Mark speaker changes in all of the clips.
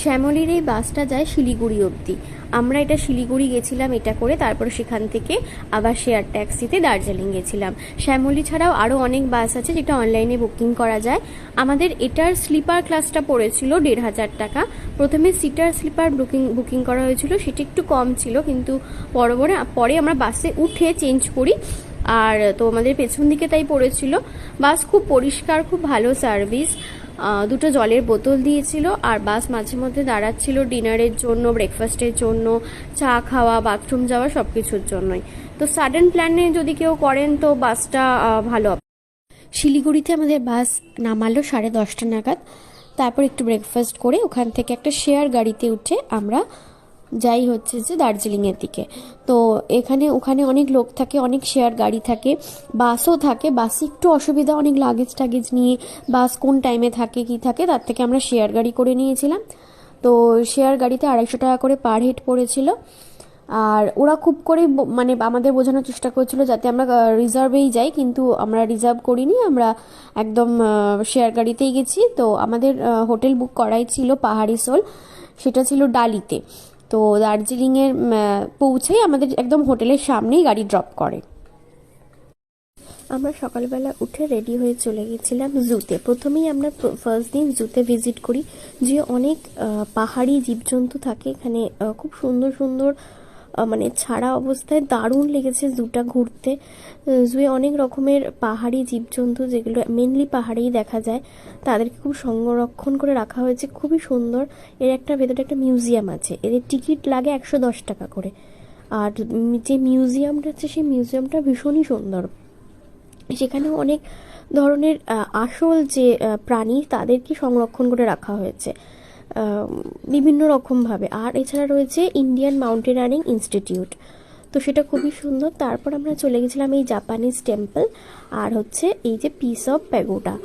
Speaker 1: শ্যামলীর এই বাসটা যায় শিলিগুড়ি অবধি। আমরা এটা শিলিগুড়ি গেছিলাম, এটা করে তারপরে সেখান থেকে আবার শেয়ার ট্যাক্সিতে দার্জিলিং গেছিলাম। শ্যামলী ছাড়াও আরও অনেক বাস আছে যেটা অনলাইনে বুকিং করা যায়। আমাদের এটার স্লিপার ক্লাসটা পড়েছিল দেড় হাজার টাকা। প্রথমে সিটার স্লিপার বুকিং বুকিং করা হয়েছিল, সেটা একটু কম ছিল, কিন্তু পরবরে পরে আমরা বাসে উঠে চেঞ্জ করি। আর তো আমাদের পেছন দিকে তাই পড়েছিল। বাস খুব পরিষ্কার, খুব ভালো সার্ভিস দুটো জলের বোতল দিয়েছিল আর বাস মাঝে মধ্যে দাঁড়াচ্ছিল ডিনারের জন্য ব্রেকফাস্টের জন্য, চা খাওয়া বাথরুম যাওয়া সব কিছুর জন্যই। তো সাডেন প্ল্যানে যদি কেউ করেন তো বাসটা ভালো। শিলিগুড়িতে আমাদের বাস নামালো সাড়ে দশটা নাগাদ। তারপর একটু ব্রেকফাস্ট করে ওখান থেকে একটা শেয়ার গাড়িতে উঠে আমরা যাই হচ্ছে যে দার্জিলিংয়ের দিকে। তো এখানে, ওখানে অনেক লোক থাকে, অনেক শেয়ার গাড়ি থাকে বাসও থাকে। বাসে একটু অসুবিধা, অনেক লাগেজ টাগেজ নিয়ে বাস কোন টাইমে থাকে, কি থাকে, তার থেকে আমরা শেয়ার গাড়ি করে নিয়েছিলাম। তো শেয়ার গাড়িতে আড়াইশো টাকা করে পার হেড পড়েছিল। আর ওরা খুব করে মানে আমাদের বোঝানোর চেষ্টা করছিল যাতে আমরা রিজার্ভেই যাই, কিন্তু আমরা রিজার্ভ করিনি। আমরা একদম শেয়ার গাড়িতেই গেছি। তো আমাদের হোটেল বুক করাই ছিল পাহাড়ি সোল। সেটা ছিল ডালিতে। তো দার্জিলিংয়ের পৌঁছেই আমাদের একদম হোটেলের সামনেই গাড়ি ড্রপ করে। আমরা সকালবেলা উঠে রেডি হয়ে চলে গেছিলাম জুতে। প্রথমেই আমরা ফার্স্ট দিন জুতে ভিজিট করি যে অনেক পাহাড়ি জীবজন্তু থাকে এখানে খুব সুন্দর সুন্দর মানে ছাড়া অবস্থায় দারুণ লেগেছে জুটা ঘুরতে। জুয়ে অনেক রকমের পাহাড়ি জীবজন্তু যেগুলো মেনলি পাহাড়েই দেখা যায়। তাদেরকে খুব সংরক্ষণ করে রাখা হয়েছে। খুবই সুন্দর। এর একটা ভেতরে একটা মিউজিয়াম আছে। এদের টিকিট লাগে একশো দশ টাকা করে। আর যে মিউজিয়ামটা আছে, সেই মিউজিয়ামটা ভীষণই সুন্দর। সেখানে অনেক ধরনের আসল যে প্রাণী তাদেরকে সংরক্ষণ করে রাখা হয়েছে। বিভিন্ন রকমভাবে। আর এছাড়া রয়েছে ইন্ডিয়ান মাউন্টেনারিং ইনস্টিটিউট তো সেটা খুবই সুন্দর। তারপর আমরা চলে গেছিলাম এই জাপানিজ টেম্পল আর হচ্ছে এই যে পিস অফ প্যাগোডা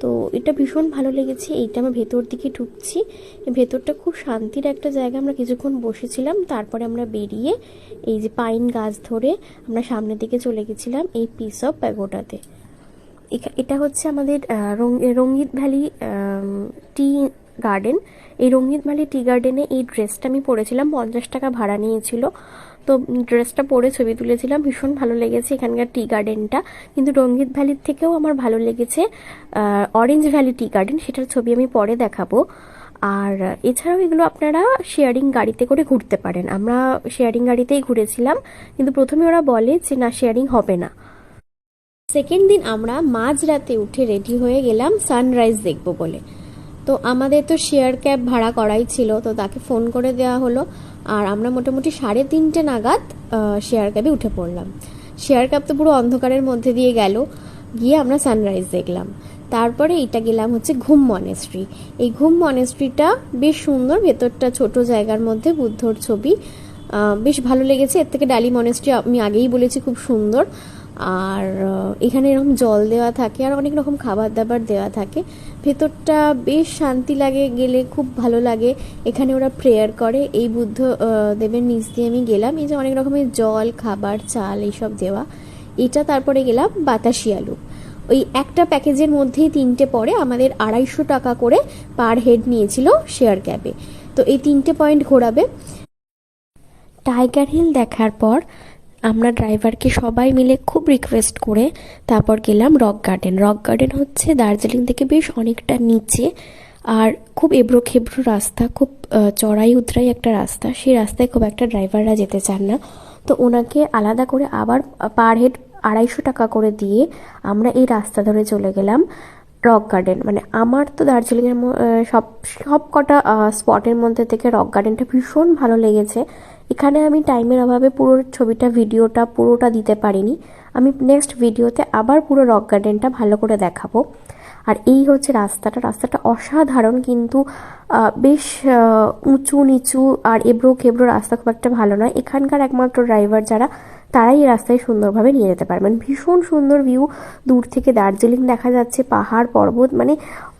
Speaker 1: তো এটা ভীষণ ভালো লেগেছে। এইটা আমরা ভেতর দিকে ঢুকছি। ভেতরটা খুব শান্তির একটা জায়গা। আমরা কিছুক্ষণ বসেছিলাম। তারপরে আমরা বেরিয়ে এই যে পাইন গাছ ধরে আমরা সামনের দিকে চলে গেছিলাম এই পিস অফ প্যাগোডাতে এখা- এটা হচ্ছে আমাদের রঙ্গিত ভ্যালি টি গার্ডেন এই রঙ্গিত ভ্যালি টি গার্ডেনে এই ড্রেসটা আমি পরেছিলাম, পঞ্চাশ টাকা ভাড়া নিয়েছিল। তো ড্রেসটা পরে ছবি তুলেছিলাম, ভীষণ ভালো লেগেছে এখানকার টি গার্ডেনটা কিন্তু রঙ্গিত ভ্যালির থেকেও আমার ভালো লেগেছে অরেঞ্জ ভ্যালি টি গার্ডেন সেটার ছবি আমি পরে দেখাবো। আর এছাড়াও এগুলো আপনারা শেয়ারিং গাড়িতে করে ঘুরতে পারেন। আমরা শেয়ারিং গাড়িতেই ঘুরেছিলাম, কিন্তু প্রথমে ওরা বলে যে, না শেয়ারিং হবে না। সেকেন্ড দিন আমরা মাঝরাতে উঠে রেডি হয়ে গেলাম সানরাইজ দেখব বলে। তো আমাদের তো শেয়ার ক্যাব ভাড়া করাই ছিল, তো তাকে ফোন করে দেওয়া হলো। আর আমরা মোটামুটি সাড়ে তিনটে নাগাদ শেয়ার ক্যাবে উঠে পড়লাম। শেয়ার ক্যাব তো পুরো অন্ধকারের মধ্যে দিয়ে গেল। গিয়ে আমরা সানরাইজ দেখলাম। তারপরে এটা গেলাম হচ্ছে ঘুম মনেস্ট্রি এই ঘুম মনেস্ট্রিটা বেশ সুন্দর, ভেতরটা ছোট জায়গার মধ্যে বুদ্ধর ছবি। বেশ ভালো লেগেছে। এর থেকে ডালি মনেস্ট্রি আমি আগেই বলেছি খুব সুন্দর। আর এখানে এরকম জল দেওয়া থাকে আর অনেক রকম খাবার দাবার দেওয়া থাকে। ভেতরটা বেশ শান্তি লাগে, গেলে খুব ভালো লাগে। এখানে ওরা প্রেয়ার করে, এই বুদ্ধ দেবের নিচ দিয়ে আমি গেলাম। এই যে অনেক রকমের জল, খাবার, চাল, এইসব দেওয়া। এটা তারপরে গেলাম বাতাসি আলু। ওই একটা প্যাকেজের মধ্যেই তিনটে পরে আমাদের আড়াইশো টাকা করে পার হেড নিয়েছিল শেয়ার ক্যাবে তো এই তিনটে পয়েন্ট ঘোরাবে। টাইগার হিল দেখার পর আমরা ড্রাইভারকে সবাই মিলে খুব রিকোয়েস্ট করে তারপর গেলাম রক গার্ডেন। রক গার্ডেন হচ্ছে দার্জিলিং থেকে বেশ অনেকটা নিচে আর খুব এবড়ো খেবড়ো রাস্তা, খুব চড়াই উতরাই একটা রাস্তা। সেই রাস্তায় খুব একটা ড্রাইভাররা যেতে চান না। তো ওনাকে আলাদা করে আবার পার হেড আড়াইশো টাকা করে দিয়ে আমরা এই রাস্তা ধরে চলে গেলাম রক গার্ডেন। মানে আমার তো দার্জিলিংয়ের সব সব কটা স্পটের মধ্যে থেকে রক গার্ডেনটা ভীষণ ভালো লেগেছে। এখানে আমি টাইমের অভাবে পুরো ছবিটা ভিডিওটা পুরোটা দিতে পারিনি। আমি নেক্সট ভিডিওতে আবার পুরো রক গার্ডেনটা ভালো করে দেখাবো। আর এই হচ্ছে রাস্তাটা। রাস্তাটা অসাধারণ কিন্তু বেশ উঁচু নিচু আর এবড়ো খেবড়ো রাস্তা খুব একটা ভালো নয়। এখানকার একমাত্র ড্রাইভার যারা তারাই এই রাস্তায় সুন্দরভাবে নিয়ে যেতে পারবেন ভীষণ সুন্দর ভিউ দূর থেকে দার্জিলিং দেখা যাচ্ছে, পাহাড়, পর্বত মানে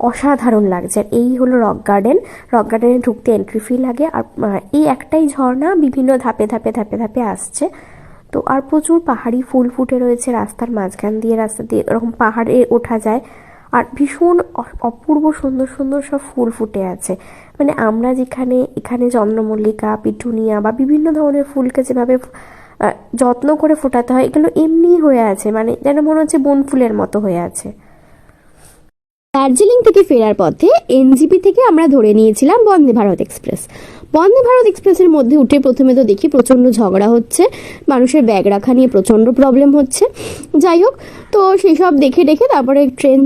Speaker 1: অসাধারণ লাগছে। আর এই হলো রক গার্ডেন রক গার্ডেনে ঢুকতে এন্ট্রি ফি লাগে। আর এই একটাই ঝর্ণা বিভিন্ন ধাপে ধাপে ধাপে ধাপে আসছে। তো আর প্রচুর পাহাড়ি ফুল ফুটে রয়েছে রাস্তার মাঝখান দিয়ে, রাস্তা দিয়ে এরকম পাহাড়ে ওঠা যায়। আর ভীষণ অপূর্ব সুন্দর সুন্দর সব ফুল ফুটে আছে। মানে আমরা যেখানে, এখানে চন্দ্রমল্লিকা, পিটুনিয়া বা বিভিন্ন ধরনের ফুলকে যেভাবে যত্ন করে ফোটাতে হয়, এগুলো এমনিই হয়ে আছে মানে যেন মনে হচ্ছে বন ফুলের মতো হয়ে আছে।
Speaker 2: দার্জিলিং থেকে ফেরার পথে এনজিপি থেকে আমরা ধরে নিয়েছিলাম বন্দে ভারত এক্সপ্রেস। বন্দে ভারত এক্সপ্রেসের মধ্যে উঠে প্রথমে তো দেখি প্রচণ্ড ঝগড়া হচ্ছে, মানুষের ব্যাগ রাখা নিয়ে প্রচণ্ড প্রবলেম হচ্ছে। যাই হোক, তো সেই সব দেখে দেখে তারপরে ট্রেন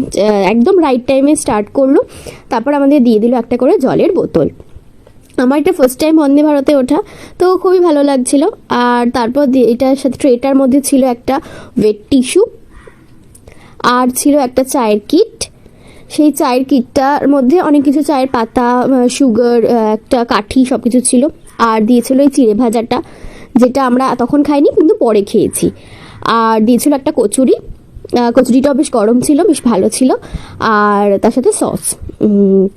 Speaker 2: একদম রাইট টাইমে স্টার্ট করল। তারপর আমাদের দিয়ে দিল একটা করে জলের বোতল। আমার এটা ফার্স্ট টাইম বন্দে ভারতে ওঠা, তো খুবই ভালো লাগছিল। আর তারপর এটার সাথে ট্রেটার মধ্যে ছিল একটা ওয়েট টিস্যু আর ছিল একটা চায়ের কিট সেই চায়ের কিটটার মধ্যে অনেক কিছু, চায়ের পাতা সুগার একটা কাঠি সব কিছু ছিল। আর দিয়েছিল এই চিড়ে ভাজাটা, যেটা আমরা তখন খাইনি, কিন্তু পরে খেয়েছি। আর দিয়েছিল একটা কচুরি কচুরিটাও বেশ গরম ছিল, বেশ ভালো ছিল। আর তার সাথে সস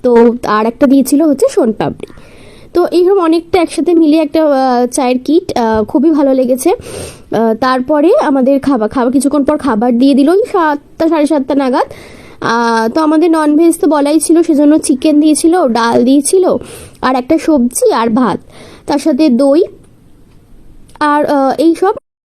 Speaker 2: তো আর একটা দিয়েছিল হচ্ছে সোনপাপড়ি তো এইরকম অনেকটা একসাথে মিলে একটা চায়ের কিট খুবই ভালো লেগেছে। তারপরে আমাদের খাবার খাবার কিছুক্ষণ পর খাবার দিয়ে দিল সাতটা, সাড়ে সাতটা নাগাদ। তো আমাদের ননভেজ তো বলাই ছিল, সেজন্য চিকেন দিয়েছিল, ডাল দিয়েছিল, আর একটা সবজি আর ভাত। তার সাথে দই, আর এই সব